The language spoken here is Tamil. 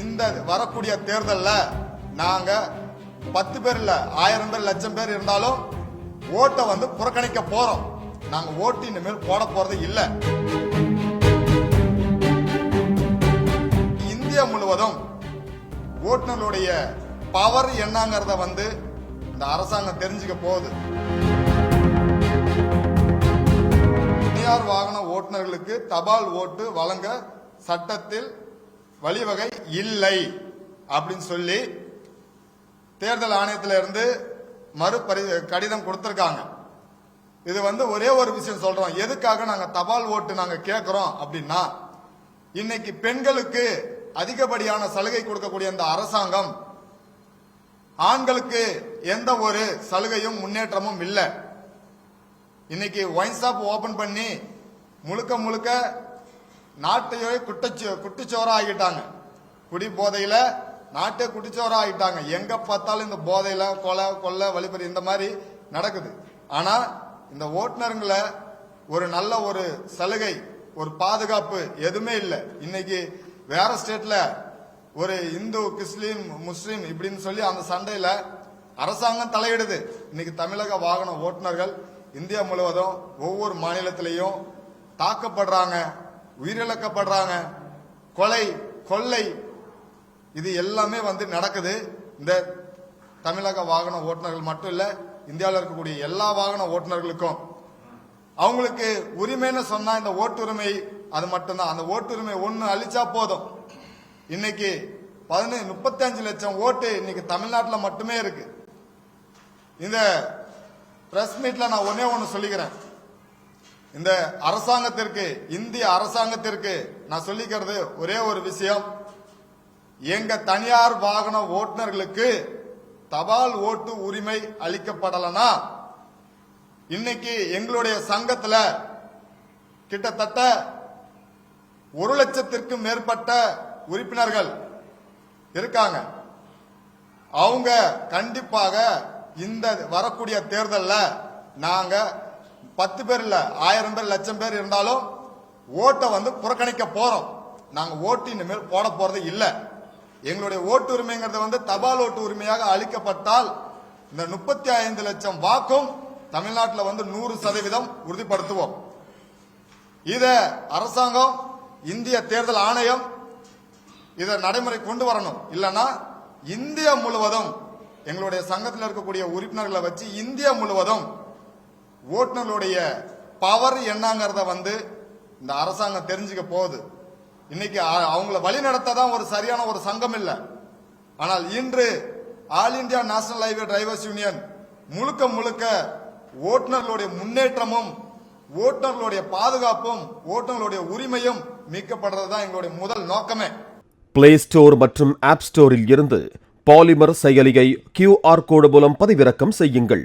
இந்த வரக்கூடிய தேர்தலில் நாங்க பத்து பேர் இல்ல ஆயிரம் பேர் லட்சம் பேர் இருந்தாலும் ஓட்டை வந்து புறக்கணிக்க போறோம். நாங்க ஓட்டு இனிமேல் போட போறது இல்ல. இந்தியா முழுவதும் ஓட்டுநர்களுடைய பவர் என்னங்கிறத வந்து இந்த அரசாங்கம் தெரிஞ்சுக்க போகுது. தனியார் வாகன ஓட்டுநர்களுக்கு தபால் ஓட்டு வழங்க சட்டத்தில் வழிவகை இல்லை அப்படின்னு சொல்லி தேர்தல் ஆணையத்தில இருந்து மறுபரி கடிதம் கொடுத்துருக்காங்க. இது வந்து ஒரே ஒரு விஷயம் சொல்றோம். எதுக்காக நாங்க தபால் ஓட்டு நாங்க கேட்கிறோம் அப்படின்னா இன்னைக்கு பெண்களுக்கு அதிகப்படியான சலுகை கொடுக்கக்கூடிய அந்த அரசாங்கம் ஆண்களுக்கு எந்த ஒரு சலுகையும் முன்னேற்றமும் இல்லை. இன்னைக்கு ஒயின் ஷாப் ஓபன் பண்ணி முழுக்க முழுக்க நாட்டையே குட்டச்சோ குட்டிச்சோரா ஆகிட்டாங்க குடி போதையில நாட்டே குட்டிச்சோரா ஆகிட்டாங்க எங்க பார்த்தாலும் இந்த போதையில கொலை கொள்ளை வழிபறி இந்த மாதிரி நடக்குது. ஆனா இந்த ஓட்டுநருங்களை ஒரு நல்ல ஒரு சலுகை ஒரு பாதுகாப்பு எதுவுமே இல்லை. இன்னைக்கு வேற ஸ்டேட்ல ஒரு இந்து கிறிஸ்லீம் முஸ்லீம் இப்படின்னு சொல்லி அந்த சண்டையில அரசாங்கம் தலையிடுது. இன்னைக்கு தமிழக வாகன ஓட்டுநர்கள் இந்தியா முழுவதும் ஒவ்வொரு மாநிலத்திலையும் தாக்கப்படுறாங்க. உயிரிழக்கப்படுறாங்க. கொலை கொள்ளை இது எல்லாமே வந்து நடக்குது. இந்த தமிழக வாகன ஓட்டுநர்கள் மட்டும் இல்ல இந்தியாவில் இருக்கக்கூடிய எல்லா வாகன ஓட்டுநர்களுக்கும். அவங்களுக்கு உரிமைன்னு சொன்னா இந்த ஓட்டுரிமை அது மட்டும்தான். அந்த ஓட்டுரிமை ஒன்று அழிச்சா போதும். இன்னைக்கு பதினஞ்சு முப்பத்தஞ்சு லட்சம் ஓட்டு இன்னைக்கு தமிழ்நாட்டில் மட்டுமே இருக்கு. இந்த பிரஸ் மீட்ல நான் ஒன்னே ஒன்னு சொல்லிக்கிறேன். இந்த அரசாங்கத்திற்கு இந்திய அரசாங்கத்திற்கு நான் சொல்லிக்கிறது ஒரே ஒரு விஷயம். எங்க தனியார் வாகன ஓட்டுநர்களுக்கு தபால் ஓட்டு உரிமை அளிக்கப்படலனா இன்னைக்கு எங்களுடைய சங்கத்துல கிட்டத்தட்ட ஒரு லட்சத்திற்கும் மேற்பட்ட உறுப்பினர்கள் இருக்காங்க. அவங்க கண்டிப்பாக இந்த வரக்கூடிய தேர்தலில் நாங்கள் பத்து பேர் இல்ல ஆயிரம் பேர் லட்சம் பேர் இருந்தாலும் ஓட்டை வந்து புறக்கணிக்க போறோம். நாங்க ஓட்டு இனிமேல் போட போறது இல்ல. எங்களுடைய ஓட்டு உரிமைங்கிறது வந்து தபால் ஓட்டு உரிமையாக அளிக்கப்பட்டால் இந்த முப்பத்தி ஐந்து லட்சம் வாக்கும் தமிழ்நாட்டில் வந்து நூறு சதவீதம் உறுதிப்படுத்துவோம். இத அரசாங்கம் இந்திய தேர்தல் ஆணையம் இதை நடைமுறை கொண்டு வரணும். இல்லனா இந்தியா முழுவதும் எங்களுடைய சங்கத்தில் இருக்கக்கூடிய உறுப்பினர்களை வச்சு இந்தியா முழுவதும் ஓட்டுநர்களுடைய பவர் என்னங்கிறத வந்து இந்த அரசாங்கம் தெரிஞ்சுக்க போகுது. இன்னைக்கு அவங்கள வழி தான் ஒரு சரியான ஒரு சங்கம் இல்லை. ஆனால் இன்று all India national highway drivers union முழுக்க முழுக்க ஓட்டுநர்களுடைய முன்னேற்றமும் ஓட்டுநர்களுடைய பாதுகாப்பும் ஓட்டுநர்களுடைய உரிமையும் மீட்கப்படுறது தான் எங்களுடைய முதல் நோக்கமே. பிளே ஸ்டோர் மற்றும் ஆப் ஸ்டோரில் இருந்து பாலிமர் செயலியை கியூஆர் கோடு மூலம் பதிவிறக்கம் செய்யுங்கள்.